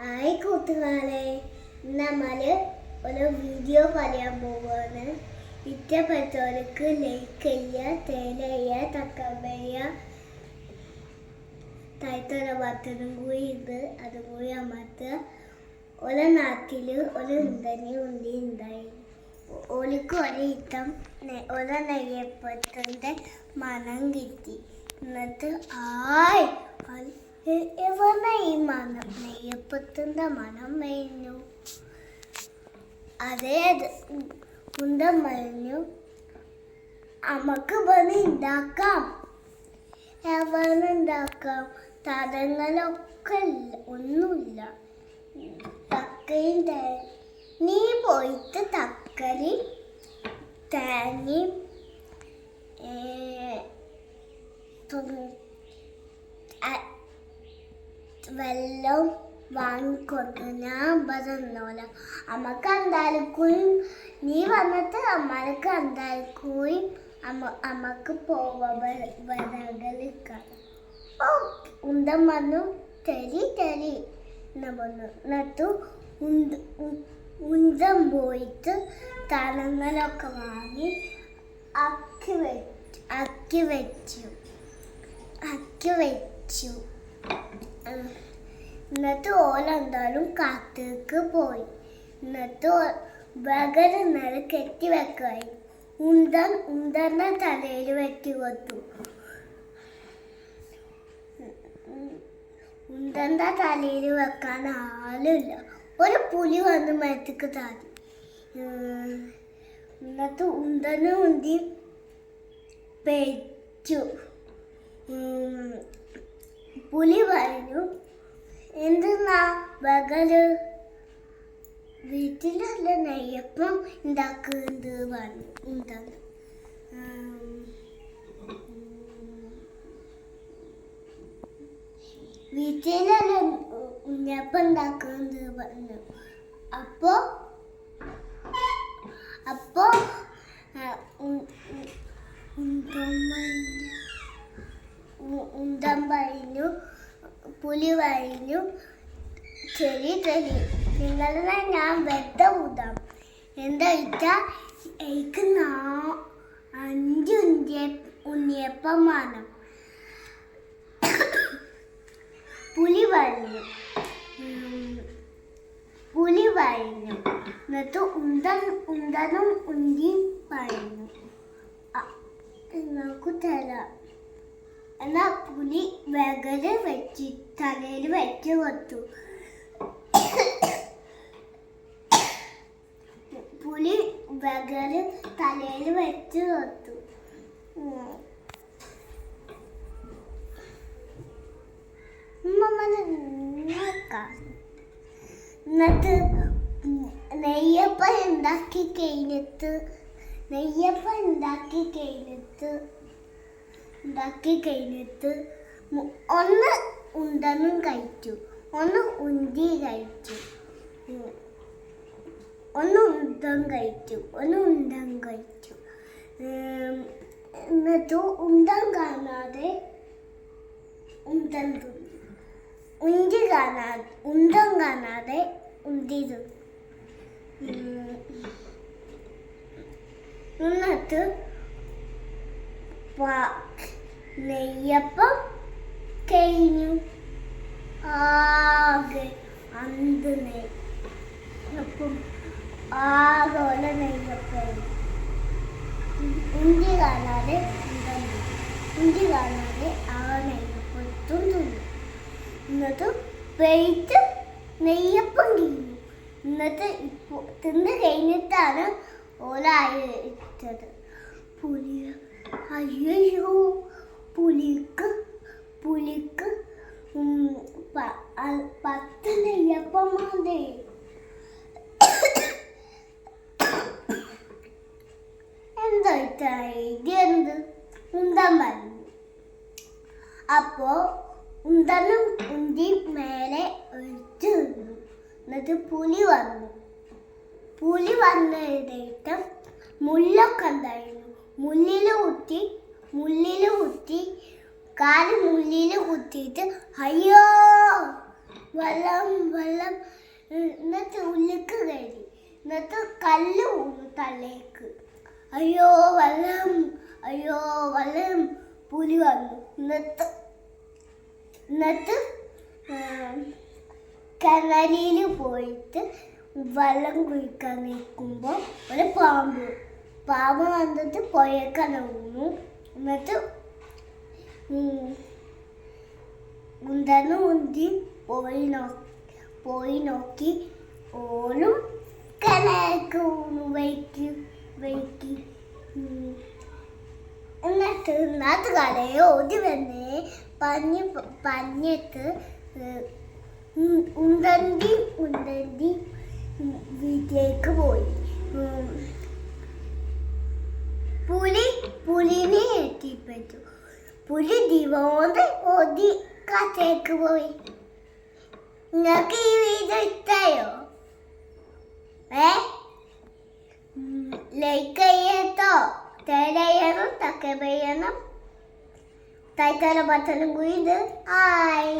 Hi കൂട്ടുകാരെ നമ്മൾ ഒരു വീഡിയോ പറയാൻ പോവാണ്. ഇഷ്ടപ്പെട്ടവർക്ക് ലൈക്ക് ചെയ്യുക തേയില ചെയ്യുക തക്കമ്മ ചെയ്യുക. താഴ്ത്തര ബട്ടണും കൂടി ഉണ്ട് അതും കൂടി അമർത്തുക. ഒരു നാട്ടിൽ ഒരു ഉണ്ടനി ഉണ്ടി ഉണ്ടായി ഓലിക്ക് ഒരു ഇത്തം ഒരു നെയ്യപ്പത്തിന്റെ മണം കിട്ടി. എന്നിട്ട് ആയ് എവിടെ ഈ മണം നെയ്യപ്പത്തിന്റെ മണം മേഞ്ഞു അതേ മുന്തം പറഞ്ഞു നമുക്ക് പണി ഉണ്ടാക്കാം എവനുണ്ടാക്കാം തടങ്ങളൊക്കെ ഇല്ല ഒന്നുമില്ല. തക്കയും നീ പോയിട്ട് തക്കരി തേങ്ങയും വെള്ളം വാങ്ങിക്കൊണ്ട് ഞാൻ പറഞ്ഞോല അമ്മയ്ക്ക് എന്തായാലും നീ വന്നിട്ട് അമ്മയ്ക്ക് എന്തായാലും അമ്മ അമ്മയ്ക്ക് പോവാ. ഉന്തം വന്നു. തെരി തെരി എന്ന് പറഞ്ഞു എന്നിട്ട് ഉന്ത പോയിട്ട് തലങ്ങളൊക്കെ വാങ്ങി അക്കി വെച്ചു അക്കി വെച്ചു. അക്കി വെച്ചു. എന്നിട്ട് ഓലെന്തായാലും കാത്തേക്ക് പോയി. എന്നിട്ട് ബഗർ നില കെട്ടി വെക്കായി. ഉന്തൻ ഉന്തന്റെ തലയിൽ വെട്ടി കൊത്തു. ഉന്തന്റെ തലയിൽ വെക്കാൻ ആളില്ല. ഒരു പുലി വന്ന് മരത്തേക്ക് താതി. എന്നിട്ട് ഉന്തന് ഉന്തി പെറ്റു പുലി പറഞ്ഞു എന്തെന്നാ പകൽ വീട്ടിലല്ല നെയ്യപ്പം ഉണ്ടാക്കുന്നത് ഉണ്ടെന്ന് വീട്ടിലല്ല ഉണ്ണിയപ്പം ഉണ്ടാക്കുന്നത് പറഞ്ഞു അപ്പോ അപ്പോ ഉണ്ടം പറഞ്ഞു പുലി പറഞ്ഞു ചെറിയ ശരി നിങ്ങളെ ഞാൻ വെത്ത ഊതാം. എന്താ വെച്ചാൽ എനിക്ക് നാ അഞ്ച് ഉന്തിയ ഉണ്ണിയപ്പം വേണം. പുലി വഴിഞ്ഞു പുലി വഴിഞ്ഞു എന്നിട്ട് ഉന്തൻ ഉന്തനും ഉന്തിയും പറഞ്ഞു "അ- നിങ്ങൾക്ക് തരാം. എന്നാ പുലി വെകൽ വെച്ച് തലയിൽ വെച്ച് കൊടുത്തു പുലി വെകൽ തലയിൽ വെച്ച് നോക്കാം. എന്നിട്ട് നെയ്യപ്പം ഉണ്ടാക്കി കഴിഞ്ഞിട്ട് നെയ്യപ്പം ഉണ്ടാക്കി കഴിഞ്ഞിട്ട് ഉണ്ടാക്കി കഴിഞ്ഞിട്ട് ഒന്ന് ഉണ്ടനും കഴിച്ചു ഒന്ന് ഉന്തി കഴിച്ചു. ഒന്ന് ഉണ്ടം കഴിച്ചു ഒന്ന് ഉണ്ടം കഴിച്ചു. എന്നിട്ടു ഉണ്ടം കാണാതെ ഉന്തം തിന്നു. ഉന്തി കാണാതെ ഉണ്ടം കാണാതെ ഉന്തി തിന്നു. എന്നിട്ട് നെയ്യപ്പം കഴിഞ്ഞു. ആകെ അന്ത് നെയ്യപ്പം. ആകെ നെയ്യപ്പം. ഇഞ്ചി കാണാതെ ഇഞ്ചി കാണാതെ ആ നെയ്യപ്പം തിന്നു. എന്നിട്ട് വെയിറ്റ് നെയ്യപ്പം കഴിഞ്ഞു. എന്നിട്ട് ഇപ്പോൾ തിന്ന് കഴിഞ്ഞിട്ടാണ് ഓല ഇട്ടത്. പുലി അയ്യോ. പുലിക്ക് പുലിക്ക് പത്ത് നെയ്യപ്പം മതി എന്താ എന്ത് ഉന്തം പറഞ്ഞു. അപ്പോ ഉന്തനും ഉന്തി മേലെ ഒഴിച്ചു നിന്നു. എന്നിട്ട് പുലി വന്നു. പുലി വന്നതിനേറ്റം മുല്ലൊക്കെ ഉണ്ടായിരുന്നു. മുല്ലിൽ കുത്തി മുള്ളിൽ കുത്തി കാൽ മുള്ളിൽ കുത്തിയിട്ട് അയ്യോ വെള്ളം വെള്ളം. എന്നിട്ട് ഉള്ളിക്ക് കയറി. എന്നിട്ട് കല്ല് വീണു തലേക്ക്. അയ്യോ വെള്ളം. അയ്യോ വെള്ളം. പുലി വന്നു. എന്നിട്ട് എന്നിട്ട് കിണറിയിൽ പോയിട്ട് വെള്ളം കുഴിക്കാൻ നിൽക്കുമ്പോൾ ഒരു പാമ്പ്. പാമ്പ് വന്നിട്ട് പുഴക്കട വീണു. എന്നിട്ട് ഉന്തന്ന് ഉന്തി പോയി നോക്കി പോയി നോക്കി ഓലും വീണു വൈക്ക് വൈക്ക്. എന്നിട്ട് ഇന്നത്തെ കടയെ ഓടി വന്ന് പഞ്ഞ് പഞ്ഞിട്ട് ഉണ്ടണ്ടി ഉണ്ടണ്ടി വീട്ടിലേക്ക് പോയി. പുലി പുലിനെ എത്തിപ്പെട്ടു പുലി ദിവോണ്ട് ഓടി കാറ്റേക്ക് പോയി. നിങ്ങൾക്ക് ഈ വീഡിയോ ഇഷ്ടയോ? ഏ? ലൈക്ക് ചെയ്യട്ടോ തേടയണം തക്കെ ചെയ്യണം തൈത്തല ബട്ടനും കൂടി ഹായ്